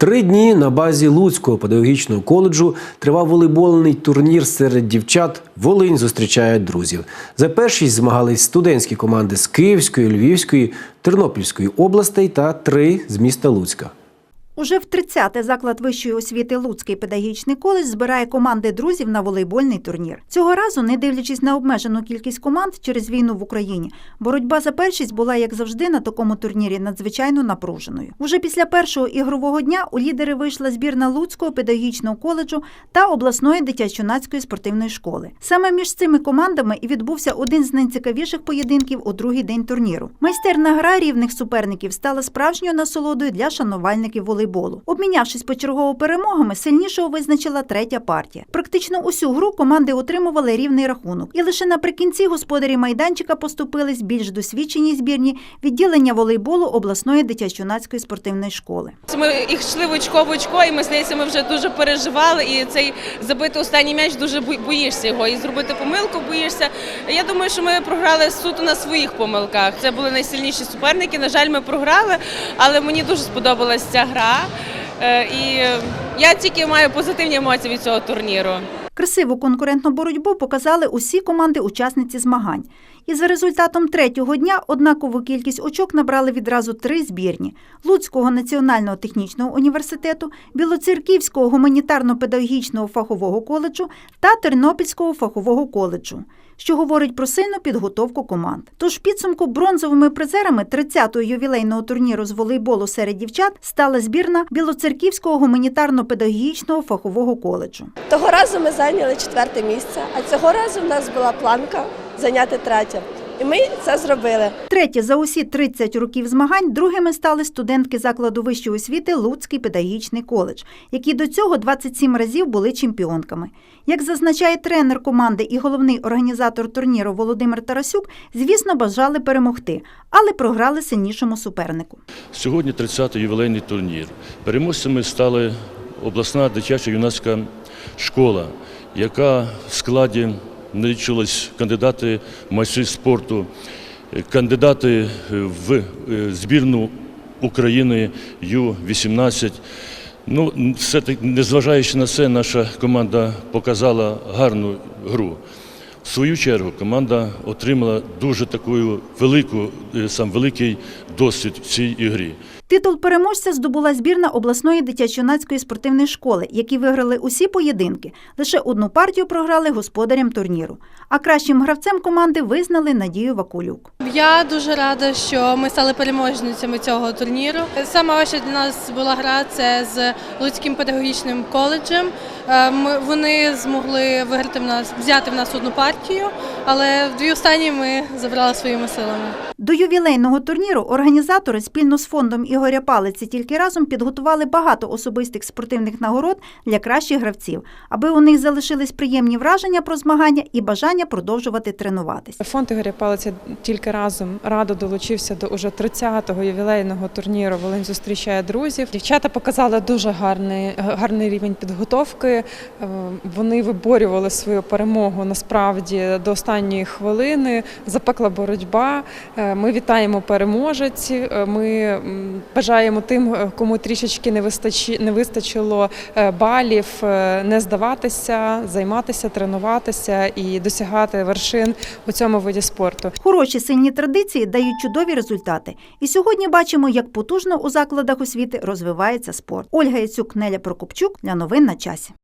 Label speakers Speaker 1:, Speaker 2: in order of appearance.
Speaker 1: Три дні на базі Луцького педагогічного коледжу тривав волейбольний турнір серед дівчат. Волинь зустрічає друзів. За першість змагались студентські команди з Київської, Львівської, Тернопільської областей та три з міста Луцька.
Speaker 2: Уже в 30-те заклад вищої освіти Луцький педагогічний коледж збирає команди друзів на волейбольний турнір. Цього разу, не дивлячись на обмежену кількість команд через війну в Україні, боротьба за першість була, як завжди, на такому турнірі надзвичайно напруженою. Уже після першого ігрового дня у лідери вийшла збірна Луцького педагогічного коледжу та обласної дитячо-юнацької спортивної школи. Саме між цими командами і відбувся один з найцікавіших поєдинків у другий день турніру. Майстерна гра рівних суперників стала справжньою насолодою для шанувальників волейболу. Обмінявшись почергово перемогами, сильнішого визначила третя партія. Практично усю гру команди отримували рівний рахунок, і лише наприкінці господарі майданчика поступились більш досвідченій збірні відділення волейболу обласної дитячо-юнацької спортивної школи.
Speaker 3: Ми їх йшли в очко в очко, і ми здається, ми вже дуже переживали. І цей забити останній м'яч дуже боїшся його. І зробити помилку боїшся. Я думаю, що ми програли суто на своїх помилках. Це були найсильніші суперники. На жаль, ми програли, але мені дуже сподобалася ця гра. Е, І я тільки маю позитивні емоції від цього турніру.
Speaker 2: Красиву конкурентну боротьбу показали усі команди-учасниці змагань. І за результатом третього дня однакову кількість очок набрали відразу три збірні: Луцького національного технічного університету, Білоцерківського гуманітарно-педагогічного фахового коледжу та Тернопільського фахового коледжу. Що говорить про сильну підготовку команд. Тож підсумку бронзовими призерами 30-го ювілейного турніру з волейболу серед дівчат стала збірна Білоцерківського гуманітарно-педагогічного фахового коледжу.
Speaker 4: Того разу ми зайняли четверте місце, а цього разу в нас була планка зайняти третє. І ми це зробили.
Speaker 2: Третє за усі 30 років змагань другими стали студентки закладу вищої освіти Луцький педагогічний коледж, які до цього 27 разів були чемпіонками. Як зазначає тренер команди і головний організатор турніру Володимир Тарасюк, звісно, бажали перемогти, але програли сильнішому супернику.
Speaker 5: Сьогодні 30-й ювілейний турнір. Переможцями стали обласна дитяча юнацька школа, яка в складі налічилась кандидати в майстри спорту, кандидати в е, збірну України Ю-18. Ну, все-таки, незважаючи на це, наша команда показала гарну гру. В свою чергу команда отримала дуже таку велику, е, сам великий досвід в цій ігрі.
Speaker 2: Титул переможця здобула збірна обласної дитячо-юнацької спортивної школи, які виграли усі поєдинки. Лише одну партію програли господарям турніру. А кращим гравцем команди визнали Надію Вакулюк.
Speaker 6: Я дуже рада, що ми стали переможницями цього турніру. Саме важча для нас була гра це з Луцьким педагогічним коледжем. Е, вони змогли виграти в нас, взяти в нас одну партію, але дві останні ми забрали своїми силами.
Speaker 2: До ювілейного турніру організатори спільно з фондом Ігоря Палиці тільки разом підготували багато особистих спортивних нагород для кращих гравців, аби у них залишились приємні враження про змагання і бажання продовжувати тренуватись.
Speaker 7: Фонд Ігоря Палиця тільки разом радо долучився до уже 30-го ювілейного турніру Волинь зустрічає друзів. Дівчата показали дуже гарний, гарний рівень підготовки. Е, Вони виборювали свою перемогу насправді до останньої хвилини. Запекла боротьба. Е, Ми вітаємо переможець. Е, Ми бажаємо тим, е, кому трішечки не не вистачило балів, не здаватися, займатися, тренуватися і досягати вершин у цьому виді спорту.
Speaker 2: Хороші сильні традиції дають чудові результати. І сьогодні бачимо, як потужно у закладах освіти розвивається спорт. Ольга Яцюк, Неля Прокопчук для новин на часі.